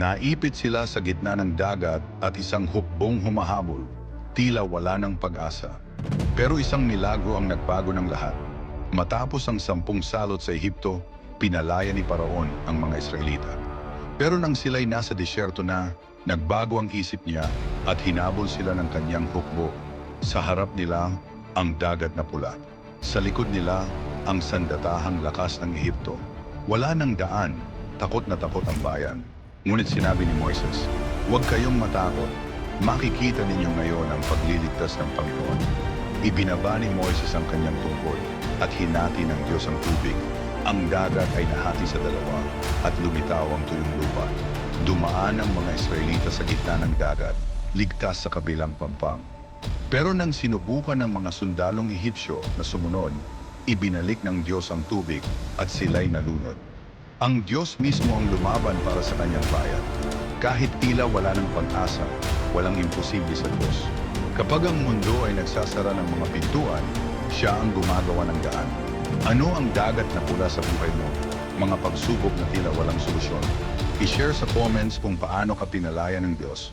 Naipit sila sa gitna ng dagat at isang hukbong humahabol. Tila wala ng pag-asa. Pero isang milagro ang nagbago ng lahat. Matapos ang sampung salot sa Ehipto, pinalaya ni Paraon ang mga Israelita. Pero nang sila'y nasa disyerto na, nagbago ang isip niya at hinabol sila ng kanyang hukbo. Sa harap nila, ang dagat na pula. Sa likod nila, ang sandatahang lakas ng Ehipto. Wala nang daan, takot na takot ang bayan. Ngunit sinabi ni Moises, Huwag kayong matakot. Makikita ninyo ngayon ang pagliligtas ng Panginoon. Ibinaba ni Moises ang kanyang tungkol at hinati ng Diyos ang tubig. Ang dagat ay nahati sa dalawa at lumitaw ang tuyong lupa. Dumaan ang mga Israelita sa gitna ng dagat, ligtas sa kabilang pampang. Pero nang sinubukan ng mga sundalong Ehipsyo na sumunod, ibinalik ng Diyos ang tubig at sila'y nalunod. Ang Diyos mismo ang lumaban para sa kanyang bayan. Kahit tila wala ng pag-asa, walang imposible sa Diyos. Kapag ang mundo ay nagsasara ng mga pintuan, siya ang gumagawa ng daan. Ano ang dagat na pula sa buhay mo? Mga pagsubok na tila walang solusyon. I-share sa comments kung paano ka pinalaya ng Diyos